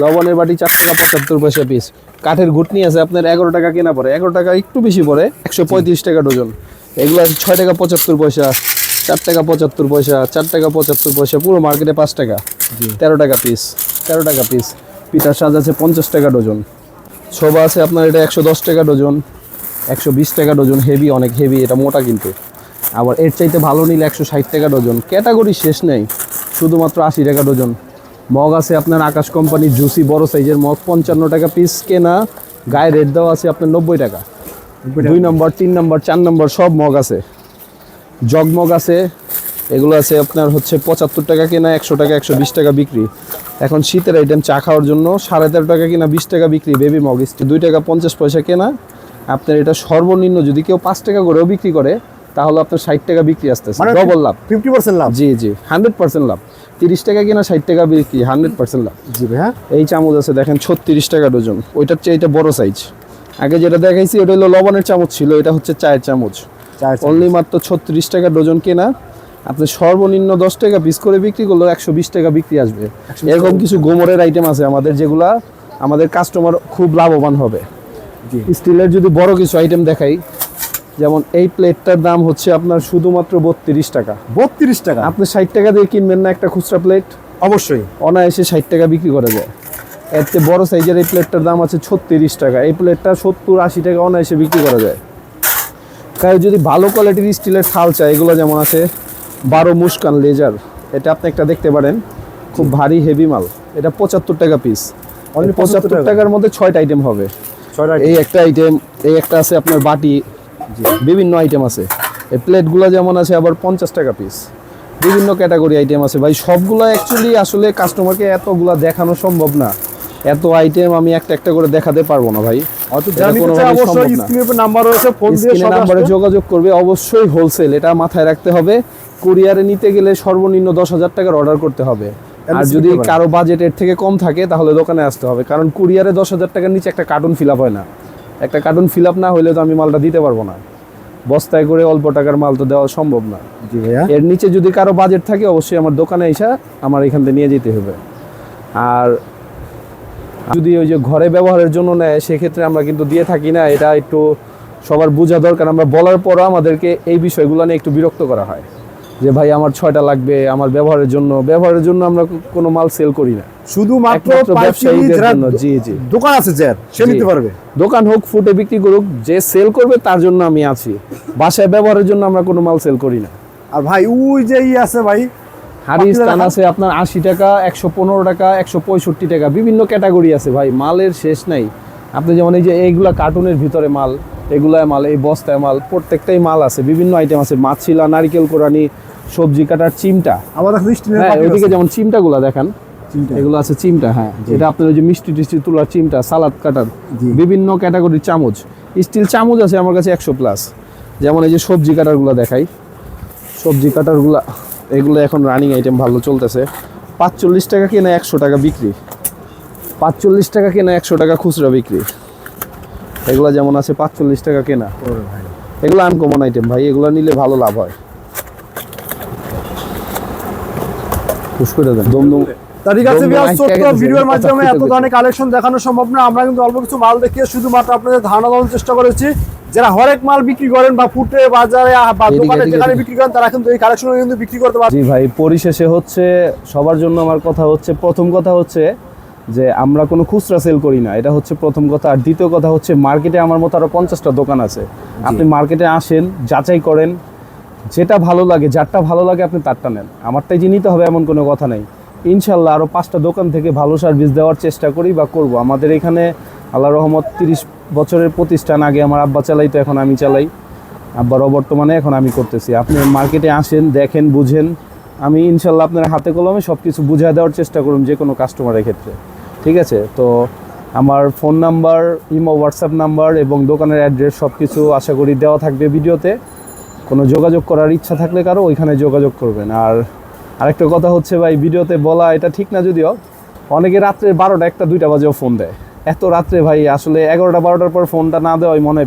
লবণের বাটি চার টাকা পঁচাত্তর পয়সা পিস কাঠের ঘুটনি আছে আপনার এগারো টাকা কেনা পড়ে। এগারো টাকা একটু বেশি পড়ে একশো পঁয়ত্রিশ টাকা ডজন। এগুলো আছে ছয় টাকা পঁচাত্তর পয়সা চার টাকা পঁচাত্তর পয়সা চার টাকা পঁচাত্তর পয়সা পুরো মার্কেটে পাঁচ টাকা। তেরো টাকা পিস তেরো টাকা পিস পিঠার সাজ আছে পঞ্চাশ টাকা ডজন। ছোবা আছে আপনার এটা একশো দশ টাকা ডজন একশো বিশ টাকা ডজন। হেভি অনেক হেভি এটা মোটা কিন্তু। আবার এর চাইতে ভালো নিলে একশো ষাট টাকা ডজন। ক্যাটাগরি শেষ নেই শুধুমাত্র আশি টাকা ডজন। মগ আছে আপনার আকাশ কোম্পানি জুসি বড় সাইজের মগ পঞ্চান্ন টাকা পিস কেনা। গায়ে রেট দেওয়া আছে আপনার নব্বই টাকা। দুই নম্বর তিন নম্বর চার নম্বর সব মগ আছে। জগমগ আছে এগুলো আছে আপনার হচ্ছে পঁচাত্তর টাকা কেনা একশো টাকা একশো বিশ টাকা বিক্রি। এখন শীতের আইটেম চা খাওয়ার জন্য সাড়ে তেরো টাকা কিনা বিশ টাকা বিক্রি বেবি মগ দুই টাকা পঞ্চাশ পয়সা কেনা। আপনার এটা সর্বনিম্ন যদি কেউ পাঁচ টাকা করেও বিক্রি করে তাহলে আপনার ষাট টাকা বিক্রি আসতেছে। মানে ডবল লাভ। ফিফটি পার্সেন্ট লাভ। জি জি হান্ড্রেড পার্সেন্ট লাভ। তিরিশ টাকা কিনা ষাট টাকা বিক্রি হান্ড্রেড পার্সেন্ট লাভ। জি ভাই হ্যাঁ এই চামচ আছে দেখেন ছত্রিশ টাকা ডজন ওইটার চেয়ে এটা বড় সাইজ আগে যেটা দেখাইছি ওটা হলো লবণের চামচ ছিল এটা হচ্ছে চায়ের চামচ। অনলি মাত্র ছত্রিশ টাকা ডজন কেনা আপনি সর্বনিম্ন দশ টাকা পিস করে বিক্রি করলে একশো বিশ টাকা বিক্রি আসবে। এরকম কিছু গোমরের আইটেম আছে আমাদের যেগুলা আমাদের কাস্টমার খুব লাভবান হবে। স্টিলের যদি বড় কিছু আইটেম দেখাই যেমন এই প্লেটটার দাম হচ্ছে আপনার শুধুমাত্র বত্রিশ টাকা। বত্রিশ টাকা? আপনি ষাট টাকা দিয়ে কিনবেন না একটা খুচরা প্লেট? অবশ্যই। অনায়াসে ষাট টাকা বিক্রি করা যায়। এর চেয়ে বড় সাইজের এই প্লেটটার দাম আছে ছত্রিশ টাকা। এই প্লেটটা সত্তর আশি টাকা অনায়াসে বিক্রি করা যায়। কারণ যদি ভালো কোয়ালিটির স্টিলের থাল চাই এগুলো যেমন আছে বারো মুস্কান লেজার। এটা আপনি একটা দেখতে পারেন। খুব ভারী হেভি মাল। এটা পঁচাত্তর টাকা পিস পঁচাত্তর টাকার মধ্যে ছয়টা আইটেম হবে। ছয়টা এই একটা আইটেম এই একটা আছে আপনার বাটি। বিভিন্ন আইটেম আছে। এই প্লেটগুলো যেমন আছে আবার পঞ্চাশ টাকা পিস বিভিন্ন ক্যাটাগরি আইটেম আছে। ভাই সবগুলো অ্যাকচুয়ালি আসলে কাস্টমারকে এতগুলা দেখানো সম্ভব না। এত আইটেম আমি একটা একটা করে দেখাতে পারব না ভাই। নাম্বার যোগাযোগ করবে অবশ্যই হোলসেল এটা মাথায় রাখতে হবে। কুরিয়ারে নিতে গেলে সর্বনিম্ন দশ হাজার টাকার অর্ডার করতে হবে। আর যদি কারও বাজেট এর থেকে কম থাকে তাহলে দোকানে আসতে হবে। কারণ কুরিয়ারে দশ হাজার টাকার নিচে একটা কার্টুন ফিল আপ হয় না। একটা কার্টুন ফিল আপ না হলে তো আমি মালটা দিতে পারব না। বস্তায় করে অল্প টাকার মাল তো দেওয়া সম্ভব না। জি ভাইয়া। এর নিচে যদি কারও বাজেট থাকে অবশ্যই আমার দোকানে এসে আমার এখান থেকে নিয়ে যেতে হবে। আর যদি ওই যে ঘরে ব্যবহারের জন্য নেয় সেক্ষেত্রে আমরা কিন্তু দিয়ে থাকি না। এটা একটু সবার বোঝা দরকার। আমরা বলার পরও আমাদেরকে এই বিষয়গুলো নিয়ে একটু বিরক্ত করা হয়। যে ভাই আমার ছয়টা লাগবে আমার ব্যবহারের জন্য ব্যবহারের জন্য আমরা কোনো মাল সেল করি না। শুধুমাত্র ব্যবসায়ীদের জন্য, জি, জি। দোকান আছে যার সে নিতে পারবে। দোকান হোক ফুটে বিক্রি করুক যে সেল করবে তার জন্য আমি আছি। বাসায় ব্যবহারের জন্য আমরা কোনো মাল সেল করি না। আর ভাই ওই যে ই আছে ভাই হাড়ি স্থান আছে আপনার আশি টাকা একশো পনেরো টাকা একশো পঁয়ষট্টি টাকা বিভিন্ন ক্যাটাগরি আছে ভাই মালের শেষ নাই। আপনি যেমন এই যে এইগুলা কার্টুনের ভিতরে মাল এগুলায় মাল এই বস্তায় মাল প্রত্যেকটাই মাল আছে বিভিন্ন আইটেম আছে মাছিলা নারিকেল কোরানি সবজি কাটার চিমটা। হ্যাঁ ওইদিকে যেমন চিমটাগুলা দেখান চিমটা। এগুলো আছে চিমটা হ্যাঁ। এটা আপনার ওই যে মিষ্টি টিষ্টি তোলার চিমটা সালাদ কাটার। বিভিন্ন ক্যাটাগরির চামচ। স্টিল চামচ আছে আমার কাছে একশো প্লাস যেমন এই যে সবজি কাটারগুলো দেখাই সবজি কাটারগুলা এগুলো এখন রানিং আইটেম ভালো চলতেছে। পাঁচচল্লিশ টাকা কেনা একশো টাকা বিক্রি। পাঁচচল্লিশ টাকা কেনা একশো টাকা খুচরা বিক্রি। এগুলো যেমন আছে পাঁচচল্লিশ টাকা কেনা। এগুলো আনকমন আইটেম ভাই এগুলো নিলে ভালো লাভ হয়। খুশ করে দেন। দমদম ঠিক আছে দমদম বিয়ার আজকে ছোট্ট ভিডিওর মাধ্যমে এত ধরনের কালেকশন দেখানো সম্ভব না। আমরা কিন্তু অল্প কিছু মাল দেখিয়ে শুধুমাত্র আপনাদের ধারণা দেওয়ার চেষ্টা করেছি। যারা হরেক মাল বিক্রি করেন বা ফুটে বাজারে বা দোকানে যেখানে বিক্রি করেন তারা কিন্তু এই কালেকশন কিন্তু বিক্রি করতে জি ভাই পরিশেষে হচ্ছে সবার জন্য আমার কথা হচ্ছে প্রথম কথা হচ্ছে যে আমরা কোনো খুচরা সেল করি না। এটা হচ্ছে প্রথম কথা। আর দ্বিতীয় কথা হচ্ছে মার্কেটে আমার মতো আরও পঞ্চাশটা দোকান আছে। আপনি মার্কেটে আসেন যাচাই করেন যেটা ভালো লাগে যারটা ভালো লাগে আপনি তারটা নেন। আমারটাই যে নিতে হবে এমন কোনো কথা নেই। ইনশাল্লাহ আরও পাঁচটা দোকান থেকে ভালো সার্ভিস দেওয়ার চেষ্টা করি বা করব। আমাদের এখানে আল্লাহ রহমত তিরিশ বছরের প্রতিষ্ঠান। আগে আমার আব্বা চালাই তো এখন আমি চালাই। আব্বারও বর্তমানে এখন আমি করতেছি। আপনি মার্কেটে আসেন দেখেন বুঝেন। আমি ইনশাল্লাহ আপনার হাতে কলমে সব কিছু বুঝিয়ে দেওয়ার চেষ্টা করুন যে কোনো কাস্টমারের ক্ষেত্রে। ঠিক আছে? তো আমার phone number imo WhatsApp number এবং দোকানের অ্যাড্রেস সব কিছু আশা করি দেওয়া থাকবে ভিডিওতে। কোনো যোগাযোগ করার ইচ্ছা থাকলে কারও ওইখানে যোগাযোগ করবেন। আর আরেকটা কথা হচ্ছে ভাই, ভিডিওতে বলা এটা ঠিক না যদিও, অনেকে রাত্রে বারোটা একটা দুইটা বাজেও ফোন দেয়। এত রাত্রে ভাই, আসলে এগারোটা বারোটার পর ফোনটা না দেওয়াই মনে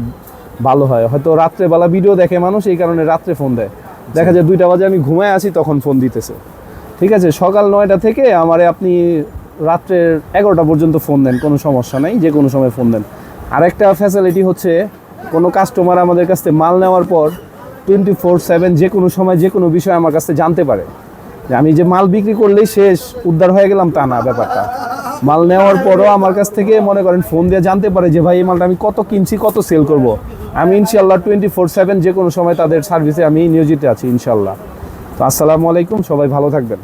ভালো হয়। হয়তো রাত্রেবেলা ভিডিও দেখে মানুষ, এই কারণে রাত্রে ফোন দেয়। দেখা যায় দুইটা বাজে আমি ঘুমায় আছি, তখন ফোন দিতেছে। ঠিক আছে? সকাল নয়টা থেকে আমারে আপনি রাত্রের এগারোটা পর্যন্ত ফোন দেন, কোনো সমস্যা নাই, যে কোনো সময় ফোন দেন। আরেকটা ফ্যাসিলিটি হচ্ছে, কোনো কাস্টমার আমাদের কাছ থেকে মাল নেওয়ার পর টোয়েন্টি ফোর সেভেন যে কোনো সময়, যে কোনো বিষয় আমার কাছ জানতে পারে। যে আমি যে মাল বিক্রি করলেই শেষ, উদ্ধার হয়ে গেলাম তা না ব্যাপারটা। মাল নেওয়ার পরও আমার কাছ থেকে মনে করেন ফোন দিয়ে জানতে পারে যে, ভাই, এই মালটা আমি কত কিনছি, কত সেল করব? আমি ইনশাল্লাহ টোয়েন্টি ফোর সেভেন যে কোনো সময় তাদের সার্ভিসে আমি নিয়োজিত আছি ইনশাল্লাহ তো আসসালামু আলাইকুম, সবাই ভালো থাকবেন।